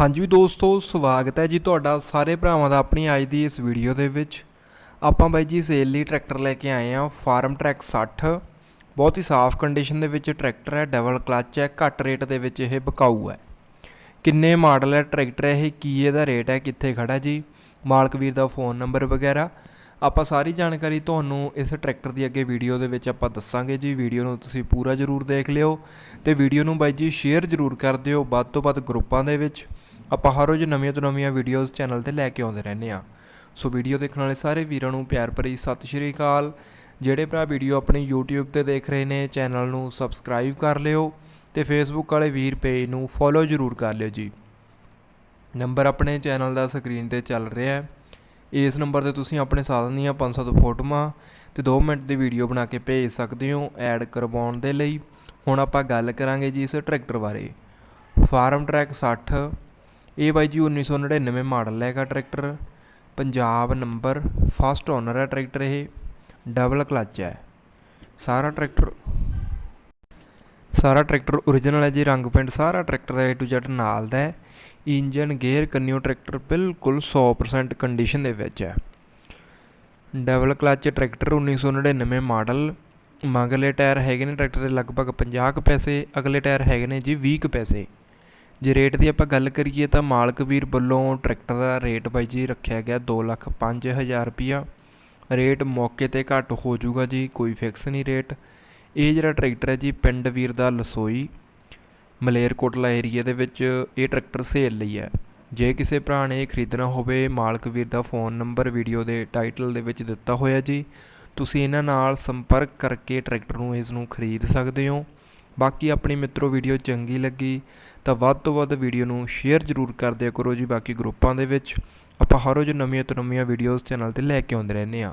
ਹਾਂਜੀ ਦੋਸਤੋ, ਸਵਾਗਤ ਹੈ ਜੀ ਤੁਹਾਡਾ ਸਾਰੇ ਭਰਾਵਾਂ ਦਾ ਆਪਣੀ ਅੱਜ ਦੀ ਇਸ ਵੀਡੀਓ ਦੇ ਵਿੱਚ। ਆਪਾਂ ਬਾਈ ਜੀ ਸੇਲ ਲਈ ਟਰੈਕਟਰ ਲੈ ਕੇ ਆਏ ਆ ਫਾਰਮ ਟਰੈਕ 60 ਬਹੁਤ ਹੀ ਸਾਫ਼ ਕੰਡੀਸ਼ਨ ਦੇ ਵਿੱਚ ਟਰੈਕਟਰ ਹੈ ਡਬਲ ਕਲੱਚ ਹੈ, ਘੱਟ ਰੇਟ ਦੇ ਵਿੱਚ ਇਹ ਬਕਾਊ ਹੈ। ਕਿੰਨੇ ਮਾਡਲ ਹੈ ਟਰੈਕਟਰ ਇਹ, ਕੀ ਇਹਦਾ ਰੇਟ ਹੈ, ਕਿੱਥੇ ਖੜਾ ਜੀ? ਮਾਲਕ ਵੀਰ ਦਾ ਫੋਨ ਨੰਬਰ ਵਗੈਰਾ। ਆਪਾਂ ਸਾਰੀ ਜਾਣਕਾਰੀ ਤੁਹਾਨੂੰ ਇਸ ਟਰੈਕਟਰ ਦੀ ਅੱਗੇ ਵੀਡੀਓ ਦੇ ਵਿੱਚ ਆਪਾਂ ਦੱਸਾਂਗੇ ਜੀ। ਵੀਡੀਓ ਨੂੰ ਤੁਸੀਂ ਪੂਰਾ ਜ਼ਰੂਰ ਦੇਖ ਲਿਓ ਤੇ ਵੀਡੀਓ ਨੂੰ ਬਾਈ ਜੀ ਸ਼ੇਅਰ ਜ਼ਰੂਰ ਕਰ ਦਿਓ ਵੱਧ ਤੋਂ ਵੱਧ ਗਰੁੱਪਾਂ ਦੇ ਵਿੱਚ। ਆਪਾਂ ਹਰ ਰੋਜ਼ ਨਵੀਆਂ ਤੋਂ ਨਵੀਆਂ ਵੀਡੀਓਜ਼ ਚੈਨਲ ਤੇ ਲੈ ਕੇ ਆਉਂਦੇ ਰਹਿੰਦੇ ਆ ਸੋ ਵੀਡੀਓ ਦੇਖਣ ਵਾਲੇ ਸਾਰੇ ਵੀਰਾਂ ਨੂੰ ਪਿਆਰ ਭਰੀ ਸਤਿ ਸ਼੍ਰੀ ਅਕਾਲ। ਜਿਹੜੇ ਭਰਾ ਵੀਡੀਓ ਆਪਣੀ YouTube ਤੇ ਦੇਖ ਰਹੇ ਨੇ ਚੈਨਲ ਨੂੰ ਸਬਸਕ੍ਰਾਈਬ ਕਰ ਲਿਓ ਤੇ Facebook ਵਾਲੇ ਵੀਰ ਪੇਜ ਨੂੰ ਫੋਲੋ ਜ਼ਰੂਰ ਕਰ ਲਿਓ ਜੀ। ਨੰਬਰ ਆਪਣੇ ਚੈਨਲ ਦਾ ਸਕਰੀਨ ਤੇ ਚੱਲ ਰਿਹਾ ਹੈ। ਇਸ ਨੰਬਰ ਤੇ ਤੁਸੀਂ ਆਪਣੇ ਸਾਧਨ ਦੀਆਂ 500 ਫੋਟੋਆਂ ਤੇ 2 ਮਿੰਟ ਦੀ ਵੀਡੀਓ ਬਣਾ ਕੇ ਭੇਜ ਸਕਦੇ ਹੋ ਐਡ ਕਰਵਾਉਣ ਦੇ ਲਈ। ਹੁਣ ਆਪਾਂ ਗੱਲ ਕਰਾਂਗੇ ਜੀ ਇਸ ਟਰੈਕਟਰ ਬਾਰੇ। ਫਾਰਮ ਟਰੈਕ 60 ਇਹ ਬਾਈ ਜੀ 1999 ਮਾਡਲ ਹੈਗਾ tractor. Punjab number, first owner ਹੈ ਟਰੈਕਟਰ ਇਹ, ਡਬਲ ਕਲਚ ਹੈ। ਸਾਰਾ ਟਰੈਕਟਰ ਸਾਰਾ ਟਰੈਕਟਰ ਓਰੀਜਨਲ ਹੈ ਜੀ, ਰੰਗ ਪੈਂਟ ਸਾਰਾ ਟਰੈਕਟਰ ਦਾ A to Z ਨਾਲ ਦਾ ਹੈ। ਇੰਜਨ ਗੇਅਰ ਕੰਨਿਓ ਟਰੈਕਟਰ ਬਿਲਕੁਲ 100% ਕੰਡੀਸ਼ਨ ਦੇ ਵਿੱਚ ਹੈ। Double clutch tractor 1999 model. ਮਗਰਲੇ tyre ਹੈਗੇ ਨੇ ਟਰੈਕਟਰ ਦੇ ਲਗਭਗ 50 ਕੁ ਪੈਸੇ, ਅਗਲੇ ਟਾਇਰ ਹੈਗੇ ਨੇ ਜੀ 20 ਕੁ ਪੈਸੇ। ਜੇ ਰੇਟ ਦੀ ਆਪਾਂ ਗੱਲ ਕਰੀਏ ਤਾਂ ਮਾਲਕ ਵੀਰ ਵੱਲੋਂ ਟਰੈਕਟਰ ਦਾ ਰੇਟ ਬਾਈ ਜੀ ਰੱਖਿਆ ਗਿਆ 2 ਲੱਖ 5000 ਰੁਪਿਆ ਰੇਟ ਮੌਕੇ ਤੇ ਘੱਟ ਹੋ ਜਾਊਗਾ ਜੀ, ਕੋਈ ਫਿਕਸ ਨਹੀਂ ਰੇਟ ਇਹ ਜਿਹੜਾ ਟਰੈਕਟਰ ਹੈ ਜੀ, ਪਿੰਡ ਵੀਰ ਦਾ ਲਸੋਈ, ਮਲੇਰਕੋਟਲਾ ਏਰੀਆ ਦੇ ਵਿੱਚ ਇਹ ਟਰੈਕਟਰ ਸੇਲ ਲਈ ਹੈ। ਜੇ ਕਿਸੇ ਭਰਾ ਨੇ ਇਹ ਖਰੀਦਣਾ ਹੋਵੇ, ਮਾਲਕ ਵੀਰ ਦਾ ਫੋਨ ਨੰਬਰ ਵੀਡੀਓ ਦੇ ਟਾਈਟਲ ਦੇ ਵਿੱਚ ਦਿੱਤਾ ਹੋਇਆ ਜੀ। ਤੁਸੀਂ ਇਹਨਾਂ ਨਾਲ ਸੰਪਰਕ ਕਰਕੇ ਟਰੈਕਟਰ ਨੂੰ ਇਸ ਨੂੰ ਖਰੀਦ ਸਕਦੇ ਹੋ। ਬਾਕੀ ਆਪਣੀ ਮਿੱਤਰੋ, ਵੀਡੀਓ ਚੰਗੀ ਲੱਗੀ ਤਾਂ ਵੱਧ ਤੋਂ ਵੱਧ ਵੀਡੀਓ ਨੂੰ ਸ਼ੇਅਰ ਜ਼ਰੂਰ ਕਰ ਦਿਆ ਕਰੋ ਜੀ ਬਾਕੀ ਗਰੁੱਪਾਂ ਦੇ ਵਿੱਚ। ਆਪਾਂ ਹਰ ਰੋਜ਼ ਨਵੀਆਂ ਤੋਂ ਨਵੀਆਂ ਵੀਡੀਓਜ਼ ਚੈਨਲ ਤੇ ਲੈ ਕੇ ਆਉਂਦੇ ਰਹਿੰਦੇ ਆ